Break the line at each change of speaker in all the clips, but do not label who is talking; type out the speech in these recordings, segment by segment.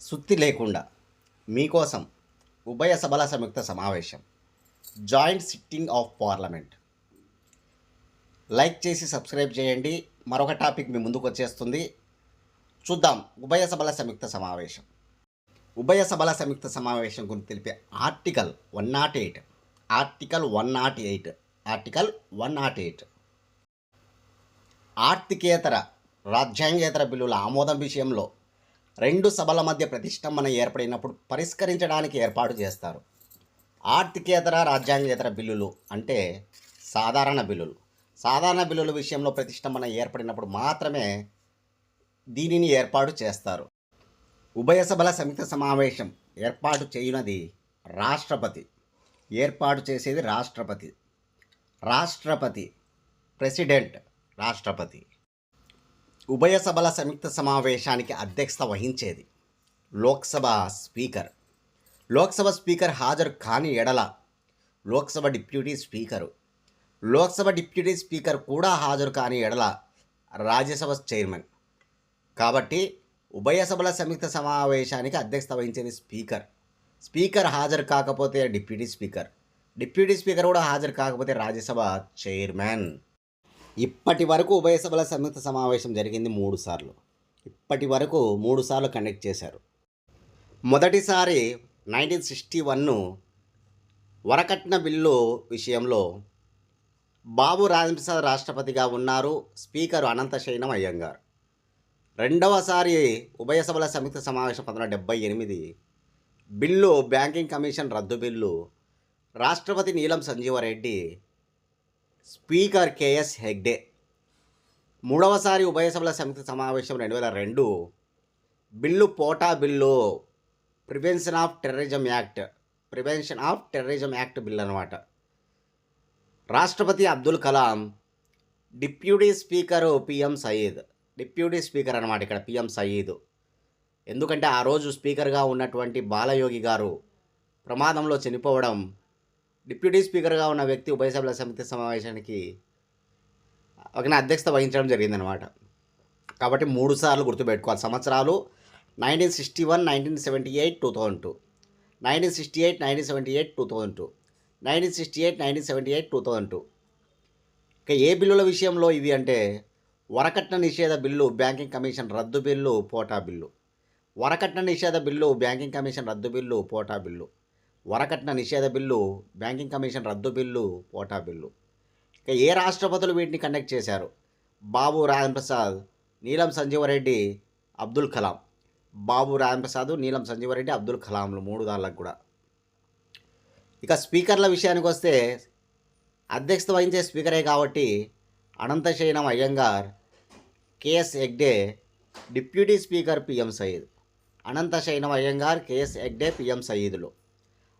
సుత్తి లేకుండా మీకోసం ఉభయ సభల సంయుక్త సమావేశం joint sitting of parliament. Like చేసి సబ్స్క్రైబ్ చేయండి. మరొక టాపిక్ మీ ముందుకు వచ్చేస్తుంది. చూద్దాం ఉభయ సభల సంయుక్త సమావేశం. ఉభయ సభల సంయుక్త సమావేశం గురించి తెలిపే article one nought eight. Article one nought eight. Article one nought eight. ఆర్థికేతర రాజ్యాంగేతర బిల్లుల ఆమోదం విషయంలో రెండు సభల మధ్య ప్రతిష్టంభన ఏర్పడినప్పుడు పరిష్కరించడానికి ఏర్పాటు చేస్తారు. ఆర్థికేతర రాజ్యాంగేతర బిల్లులు అంటే సాధారణ బిల్లులు. సాధారణ బిల్లుల విషయంలో ప్రతిష్టంభన ఏర్పడినప్పుడు మాత్రమే దీనిని ఏర్పాటు చేస్తారు. ఉభయ సభల సంయుక్త సమావేశం ఏర్పాటు చేయునది రాష్ట్రపతి. ఏర్పాటు చేసేది రాష్ట్రపతి. రాష్ట్రపతి. ప్రెసిడెంట్. రాష్ట్రపతి. ఉభయ సభల సంయుక్త సమావేశానికి అధ్యక్షత వహించేది లోక్సభ స్పీకర్. లోక్సభ స్పీకర్ హాజరు కాని ఎడల Lok Sabha deputy speaker. Lok Sabha deputy speaker కూడా హాజరు కాని ఎడల రాజ్యసభ చైర్మన్. కాబట్టి ఉభయ సభల సంయుక్త సమావేశానికి అధ్యక్షత వహించేది స్పీకర్. స్పీకర్ హాజరు కాకపోతే డిప్యూటీ స్పీకర్. డిప్యూటీ స్పీకర్ కూడా హాజరు కాకపోతే రాజ్యసభ చైర్మన్. ఇప్పటి వరకు ఉభయ సభల సంయుక్త సమావేశం జరిగింది మూడుసార్లు ఇప్పటి వరకు మూడు సార్లు కండక్ట్ చేశారు. మొదటిసారి నైన్టీన్ సిక్స్టీ వన్ను వరకట్న బిల్లు విషయంలో బాబు రాజప్రసాద్ రాష్ట్రపతిగా ఉన్నారు స్పీకర్ అనంత శయనం అయ్యంగార్. రెండవసారి ఉభయ సభల సంయుక్త సమావేశం పంతొమ్మిది డెబ్బై ఎనిమిది బిల్లు బ్యాంకింగ్ కమిషన్ రద్దు బిల్లు రాష్ట్రపతి నీలం సంజీవరెడ్డి స్పీకర్ కేఎస్ హెగ్డే. మూడవసారి ఉభయ సభల సమితి సమావేశం రెండు వేల రెండు. Bill POTA bill prevention of terrorism act prevention of terrorism act bill అనమాట రాష్ట్రపతి Abdul Kalam deputy speaker P M Sayeed. Deputy speaker అనమాట ఇక్కడ పిఎం సయీద్. ఎందుకంటే ఆ రోజు స్పీకర్గా ఉన్నటువంటి బాలయోగి గారు ప్రమాదంలో చనిపోవడం డిప్యూటీ స్పీకర్గా ఉన్న వ్యక్తి ఉభయ సభల సమితి సమావేశానికి ఒక అధ్యక్షత వహించడం జరిగిందనమాట కాబట్టి మూడు సార్లు గుర్తుపెట్టుకోవాలి. సంవత్సరాలు nineteen sixty one nineteen seventy eight two thousand two. Nineteen sixty eight nineteen seventy eight two thousand two. Nineteen sixty eight nineteen seventy eight two thousand two. ఇక ఏ బిల్లుల విషయంలో ఇవి అంటే వరకట్న నిషేధ బిల్లు బ్యాంకింగ్ కమిషన్ రద్దు బిల్లు పోటా బిల్లు. వరకట్న నిషేధ బిల్లు బ్యాంకింగ్ కమిషన్ రద్దు బిల్లు పోటా బిల్లు. వరకట్న నిషేధ బిల్లు బ్యాంకింగ్ కమిషన్ రద్దు బిల్లు ఓటా బిల్లు. ఇక ఏ రాష్ట్రపతులు వీటిని కండక్ట్ చేశారు? బాబు రాజప్రసాద్ నీలం సంజీవరెడ్డి అబ్దుల్ కలాం. బాబు రాజప్రసాద్ నీలం సంజీవరెడ్డి అబ్దుల్ కలాంలు మూడు దాళ్ళకు కూడా. ఇక స్పీకర్ల విషయానికి వస్తే అధ్యక్షత వహించే స్పీకరే కాబట్టి Ananthasayanam Ayyangar K S Hegde deputy speaker P M Sayeed Ananthasayanam Ayyangar K S Hegde P M సయీదులు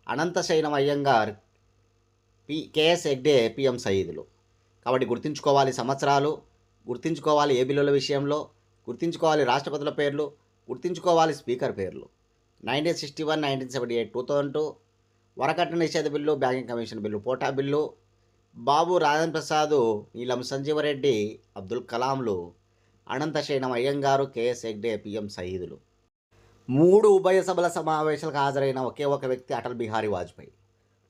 Ananthasayanam Ayyangar P K S Hegde P M సయీదులు కాబట్టి గుర్తుంచుకోవాలి సంవత్సరాలు గుర్తుంచుకోవాలి ఏ విషయంలో గుర్తుంచుకోవాలి రాష్ట్రపతుల పేర్లు గుర్తుంచుకోవాలి స్పీకర్ పేర్లు. Nineteen sixty one nineteen seventy eight two thousand two వరకట్న నిషేధ bill banking commission bill POTA bill Babu Rajan Prasad Neelam Sanjiva Reddy Abdul కలాంలు Ananthasayanam Ayyangar KS Hegde PM సయీదులు మూడు ఉభయ సభల సమావేశాలకు హాజరైన ఒకే ఒక వ్యక్తి అటల్ బిహారీ వాజ్పేయి.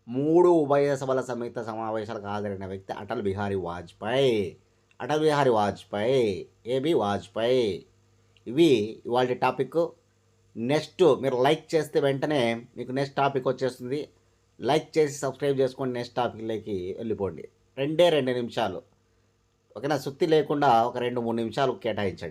మూడు ఉభయ సభల సంయుక్త సమావేశాలకు హాజరైన వ్యక్తి Atal Bihari Vajpayee. Atal Bihari Vajpayee A B Vajpayee. ఇవి ఇవాళ టాపిక్. నెక్స్ట్ మీరు లైక్ చేస్తే వెంటనే మీకు నెక్స్ట్ టాపిక్ వచ్చేస్తుంది. లైక్ చేసి సబ్స్క్రైబ్ చేసుకోండి నెక్స్ట్ టాపిక్లోకి వెళ్ళిపోండి. రెండే రెండు నిమిషాలు. ఓకేనా? సుత్తి లేకుండా ఒక రెండు మూడు నిమిషాలు కేటాయించండి.